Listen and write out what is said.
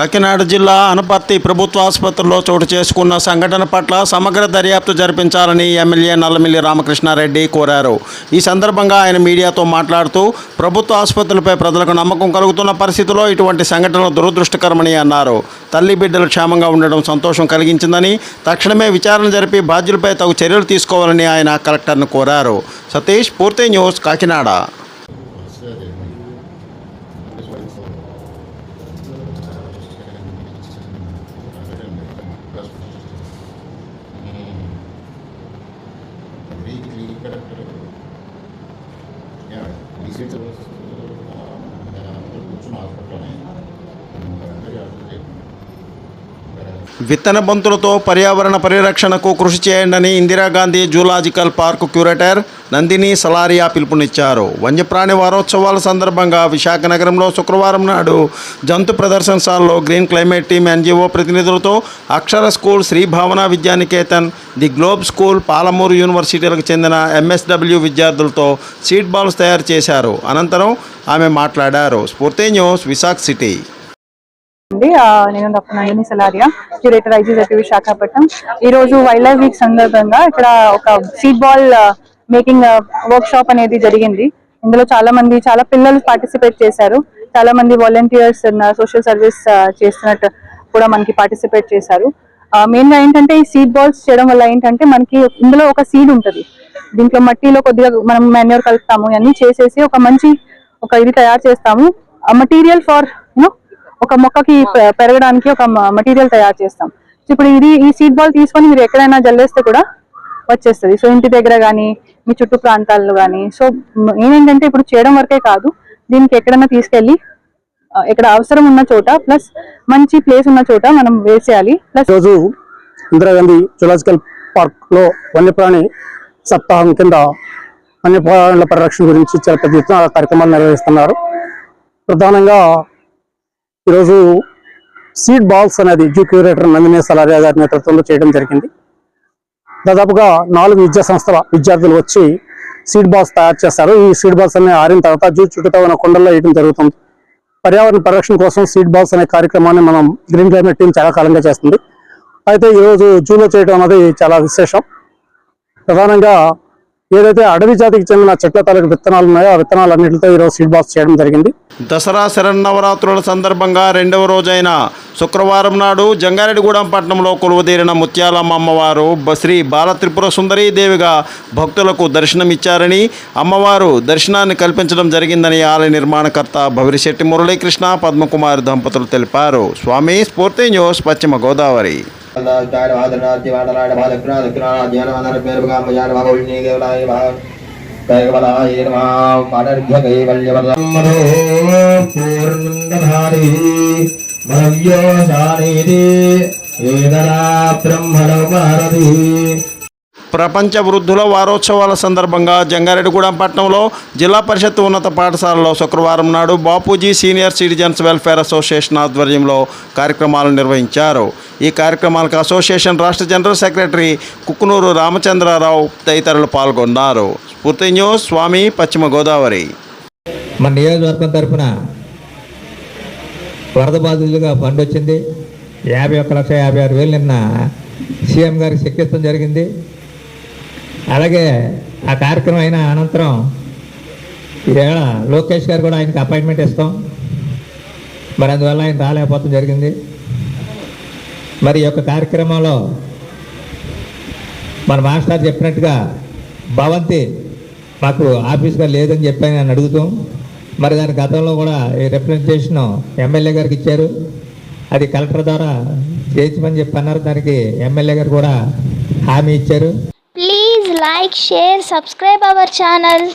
కాకినాడ జిల్లా అనపర్తి ప్రభుత్వ ఆసుపత్రిలో చోటు చేసుకున్న సంఘటన పట్ల సమగ్ర దర్యాప్తు జరిపించాలని ఎమ్మెల్యే నల్లమిల్లి రామకృష్ణారెడ్డి కోరారు. ఈ సందర్భంగా ఆయన మీడియాతో మాట్లాడుతూ ప్రభుత్వ ఆసుపత్రులపై ప్రజలకు నమ్మకం కలుగుతున్న పరిస్థితిలో ఇటువంటి సంఘటనలు దురదృష్టకరమని అన్నారు. తల్లి బిడ్డలు క్షేమంగా ఉండడం సంతోషం కలిగించిందని తక్షణమే విచారణ జరిపి బాధ్యులపై తగు చర్యలు తీసుకోవాలని ఆయన కలెక్టర్ను కోరారు. సతీష్ పూర్తి news Kakinada. very clear yeah, disease was uh, uh, hospital. విత్తన బంతులతో పర్యావరణ పరిరక్షణకు కృషి చేయండి Indira Gandhi zoological park curator Nandini Salaria పిలుపునిచ్చారు. వన్యప్రాణి వారోత్సవాల సందర్భంగా విశాఖ నగరంలో శుక్రవారం నాడు జంతు ప్రదర్శనశాలలో గ్రీన్ క్లైమేట్ టీమ్ ఎన్జిఓ ప్రతినిధులతో Akshara school Shri Bhavana Vidyaniketan the globe school Palamuru యూనివర్సిటీలకు చెందిన ఎంఎస్డబ్ల్యూ విద్యార్థులతో సీట్ బాల్స్ తయారు చేశారు. అనంతరం ఆమె మాట్లాడారు. స్ఫూర్తి న్యూస్ విశాఖ సిటీ. అండి. నేను doctor Nandini Salaria curator IGZ Visakhapatnam. ఈ రోజు వైల్డ్ లైఫ్ వీక్ సందర్భంగా ఇక్కడ ఒక seed ball making workshop అనేది జరిగింది. ఇందులో చాలా మంది చాలా పిల్లలు పార్టిసిపేట్ చేశారు. చాలా మంది వాలంటీర్స్ సోషల్ సర్వీస్ చేస్తున్నట్టు కూడా మనకి పార్టిసిపేట్ చేశారు. మెయిన్గా ఏంటంటే ఈ సీడ్ బాల్స్ చేయడం వల్ల ఏంటంటే మనకి ఇందులో ఒక సీడ్ ఉంటుంది. దీంట్లో మట్టిలో కొద్దిగా మనం మెన్యూర్ కలుపుతాము ఇవన్నీ చేసేసి ఒక మంచి ఒక ఇది తయారు చేస్తాము. మటీరియల్ ఫర్ యూనో ఒక మొక్కకి పె- పెరగడానికి ఒక మటీరియల్ తయారు చేస్తాం. సో ఇప్పుడు ఇది ఈ సీడ్ బాల్ తీసుకొని మీరు ఎక్కడైనా జల్లేస్తే కూడా వచ్చేస్తుంది. సో ఇంటి దగ్గర కానీ మీ చుట్టూ ప్రాంతాల్లో కానీ సో ఏంటంటే ఇప్పుడు చేయడం వరకే కాదు. దీనికి ఎక్కడైనా తీసుకెళ్ళి ఆ, ఇక్కడ అవసరం ఉన్న చోట ప్లస్ మంచి ప్లేస్ ఉన్న చోట మనం వేసేయాలి. ప్లస్ ఈరోజు ఇందిరాగాంధీ జులాజికల్ పార్క్లో వన్యప్రాణి సప్తాహం కింద వన్యప్రాణుల పరిరక్షణ గురించి చాలా పెద్ద ఎత్తున కార్యక్రమాలు నిర్వహిస్తున్నారు. ప్రధానంగా ఈరోజు సీడ్ బాల్స్ అనేది జూ క్యూరేటర్ నందినే సలారియా గారి నేతృత్వంలో చేయడం జరిగింది. దాదాపుగా నాలుగు విద్యా సంస్థల విద్యార్థులు వచ్చి సీడ్ బాల్స్ తయారు చేస్తారు. ఈ సీడ్ బాల్స్ అనేవి ఆరిన తర్వాత జూ చుట్టూతో ఉన్న కొండల్లో వేయడం జరుగుతుంది. పర్యావరణ పరిరక్షణ కోసం సీడ్ బాల్స్ అనే కార్యక్రమాన్ని మనం గ్రీన్ క్లైమేట్ టీం చాలా కాలంగా చేస్తుంది. అయితే ఈరోజు జూలో చేయడం అనేది చాలా విశేషం. ప్రధానంగా ఏదైతే అడవి జాతికి చెందిన చెట్ల తాలూకు విత్తనాలు ఉన్నాయో ఆ విత్తనాలన్నింటితో ఈరోజు సీడ్ బాక్స్ చేయడం జరిగింది. దసరా శరన్నవరాత్రుల సందర్భంగా రెండవ రోజైన శుక్రవారం నాడు జంగారెడ్డిగూడెం పట్టణంలో కొలువుదీరిన ముత్యాలమ్మ అమ్మవారు శ్రీ బాలత్రిపుర సుందరీ దేవిగా భక్తులకు దర్శనమిచ్చారని అమ్మవారు దర్శనాన్ని కల్పించడం జరిగిందని ఆలయ నిర్మాణకర్త భవిరిశెట్టి మురళీకృష్ణ పద్మకుమారి దంపతులు తెలిపారు. స్వామి స్ఫూర్తి న్యూస్ పశ్చిమ గోదావరి. ായ ഭാദ്രനാദ്യവാടലായ ഭാദക്രാദക്രാദ്യാനമനർഭേർഭകാമയാന ഭാഗോളിനീകേവലായ ഭാഗ कैवलाय नमः पादर्घ्यकैवल्यवरदो पूर्णन्दधारी भव्योशानीति एतदा ब्रह्मणो भारती ప్రపంచ వృద్ధుల వారోత్సవాల సందర్భంగా జంగారెడ్డిగూడెం పట్టణంలో జిల్లా పరిషత్ ఉన్నత పాఠశాలలో శుక్రవారం నాడు Bapuji senior citizens welfare association ఆధ్వర్యంలో కార్యక్రమాలు నిర్వహించారు. ఈ కార్యక్రమాలకు అసోసియేషన్ రాష్ట్ర జనరల్ సెక్రటరీ కుక్కునూరు రామచంద్రారావు తదితరులు పాల్గొన్నారు. స్ఫూర్తి న్యూస్ స్వామి పశ్చిమ గోదావరి. మన నియోజకవర్గం తరఫున వరద బాధితులుగా ఫండ్ వచ్చింది. యాభై ఒక్క లక్ష యాభై ఆరు వేలు నిన్న సీఎం గారికి చెక్కిస్తాం జరిగింది. అలాగే ఆ కార్యక్రమం అయిన అనంతరం ఈవేళ లోకేష్ గారు కూడా ఆయనకి అపాయింట్మెంట్ ఇస్తాం. మరి అందువల్ల ఆయన రాలేకపోవడం జరిగింది. మరి ఈ యొక్క కార్యక్రమంలో మన మాస్టర్ చెప్పినట్టుగా భవంతి మాకు ఆఫీస్గా లేదని చెప్పి నేను అడుగుతాం. మరి దాని గతంలో కూడా ఈ రిప్రజెంటేషన్ ఎమ్మెల్యే గారికి ఇచ్చారు. అది కలెక్టర్ ద్వారా చేయించమని చెప్పి అన్నారు. దానికి ఎమ్మెల్యే గారు కూడా హామీ ఇచ్చారు. Like, share, subscribe our channel.